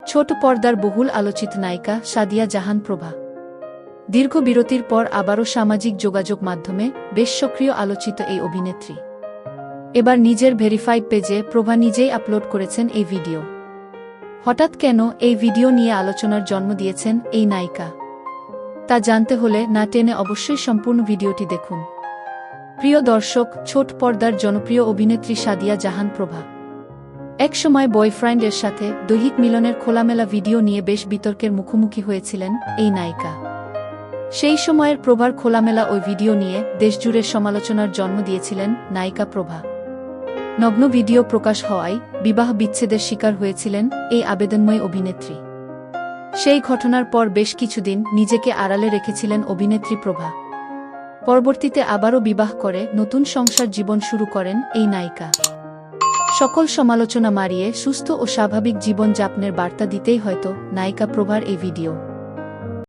ছোট পর্দার বহুল আলোচিত নায়িকা সাদিয়া জাহান প্রভা। দীর্ঘ বিরতির পর আবারও সামাজিক যোগাযোগ মাধ্যমে বেশ সক্রিয় আলোচিত এই অভিনেত্রী। এবার নিজের ভেরিফাইড পেজে প্রভা নিজেই আপলোড করেছেন এই ভিডিও। হঠাৎ কেন এই ভিডিও নিয়ে আলোচনার জন্ম দিয়েছেন এই নায়িকা? তা জানতে হলে না টেনে অবশ্যই সম্পূর্ণ ভিডিওটি দেখুন। প্রিয় দর্শক, ছোট পর্দার জনপ্রিয় অভিনেত্রী সাদিয়া জাহান প্রভা। একসময় বয়ফ্রেন্ডের সাথে দৈহিক মিলনের খোলামেলা ভিডিও নিয়ে বেশ বিতর্কের মুখোমুখি হয়েছিলেন এই নায়িকা। সেই সময়ের প্রভার খোলামেলা ওই ভিডিও নিয়ে দেশজুড়ে সমালোচনার জন্ম দিয়েছিলেন নায়িকা প্রভা। নগ্ন ভিডিও প্রকাশ হওয়ায় বিবাহ বিচ্ছেদের শিকার হয়েছিলেন এই আবেদনময় অভিনেত্রী। সেই ঘটনার পর বেশ কিছুদিন নিজেকে আড়ালে রেখেছিলেন অভিনেত্রী প্রভা। পরবর্তীতে আবারও বিবাহ করে নতুন সংসার জীবন শুরু করেন এই নায়িকা। সকল সমালোচনা মারিয়ে সুস্থ ও স্বাভাবিক জীবনযাপনের বার্তা দিতেই হয়তো নায়িকা প্রভার এই ভিডিও।